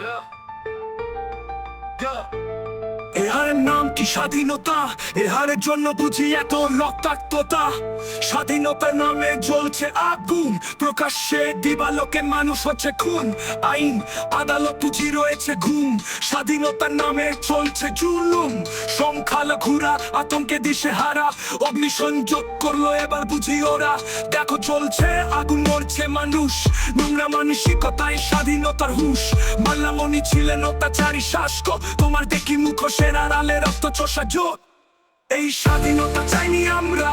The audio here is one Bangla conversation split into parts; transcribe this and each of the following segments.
Yeah. কি স্বাধীনতা। এহারের জন্য বুঝি এত রক্তাক্ততা। স্বাধীনতার নামে জ্বলছে আগুন। প্রকাশ্যে দিবালোকে মানুষ হচ্ছে খুন। আইন, আদালত বুঝি রয়েছে ঘুম। স্বাধীনতার নামে চলছে জুলুম। সংখ্যালঘুরা আতঙ্কে দিশে হারা। অগ্নিসংযোগ করল এবার বুঝি ওরা। দেখো চলছে আগুন, মরছে মানুষ। নোংরা মানসিকতায় স্বাধীনতার হুশ। মাল্লামণি ছিলেন অত্যাচারী, শাসক। তোমার দেখি মুখোশের আড়ালে রক্ত চষা জোট এই স্বাধীনতা চাইনি আমরা।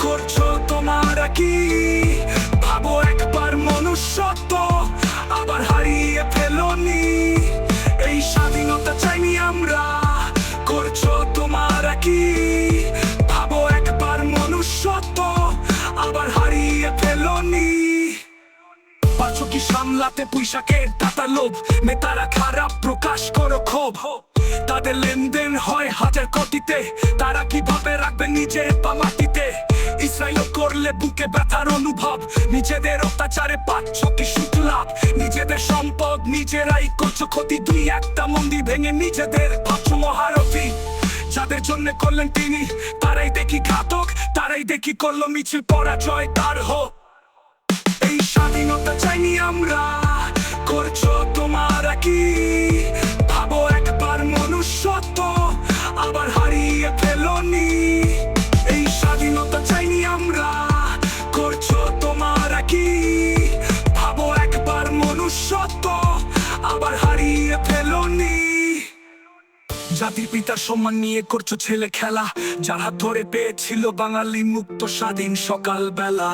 করছ তোমার কি? ভাবো একবার মনুষ্যত্ব, আবার হারিয়ে ফেলনি। এই স্বাধীনতা চাইনি আমরা। করছ তোমার কি? ভাবো একবার মনুষ্যত্ব, আবার হারিয়ে ফেলনি। পাঁচো কি সামলাতে পুঁইশাকের দাতা লোভ? নেতারা খারাপ প্রকাশ করো ক্ষোভ। তাদের লেনদেন হয় হাজার কোটিতে। তারা কীভাবে রাখবে নিজের পা মাটিতে? ইসরায়েল করলে বুকে ব্যথার অনুভব। নিজেদের অত্যাচারে পাচ্ছ কি লাভ নিজেদের সম্পদ নিজেরাই করছ ক্ষতি। দুই একটা মন্দির ভেঙে নিজেদের ভাবছ মহারথী। যাদের জন্য করলেন তিনি, তারাই দেখি ঘাতক, তারাই দেখি করল মিছিল পরাজয়। তার হোক। এই স্বাধীনতা চাইনি আমরা। মনুষ্যত্ব আবার হারিয়ে ফেলনি। জাতির পিতার সম্মান নিয়ে করছ ছেলে খেলা, যার ধরে পেয়েছিল বাঙালি মুক্ত স্বাধীন সকাল বেলা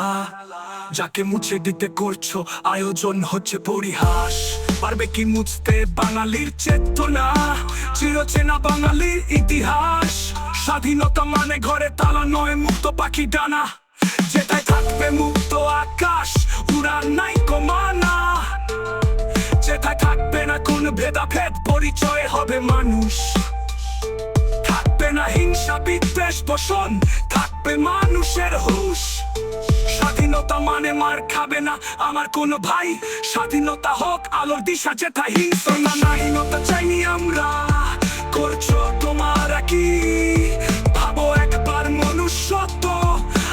যাকে মুছে দিতে করছ, আয়োজন হচ্ছে পরিহাস। পারবে কি মুছতে বাঙালির চেতনা? চিরচেনা বাঙালির ইতিহাস। স্বাধীনতা মানে ঘরে তালা নয়, মুক্ত পাখি ডানা। যেটাই থাকবে মুক্ত আকাশ, উড়ান নাই কমানা। ভেদাভেদ পরিচয় হবে মানুষ। থাকবে না হিংসা, বিদ্বেষ পোষণ থাকবে মানুষের হুশ। স্বাধীনতা মানে মার খাবে না আমার কোনো ভাই। স্বাধীনতা হোক, আলোর দিশা যেথা হিংসা না, নাহীনতা চাইনি আমরা। করছ তোমার কি? ভাবো একবার মনুষ্যত্ব,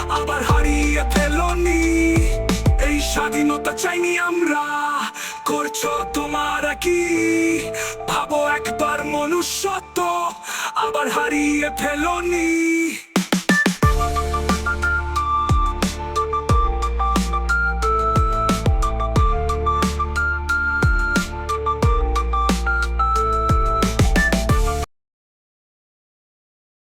আবার হারিয়ে ফেলনি। এই স্বাধীনতা চাইনি আমরা। করছ তোমার কি? ভাবো একবার মনুষ্যত্ব আবার হারিয়ে ফেলনি।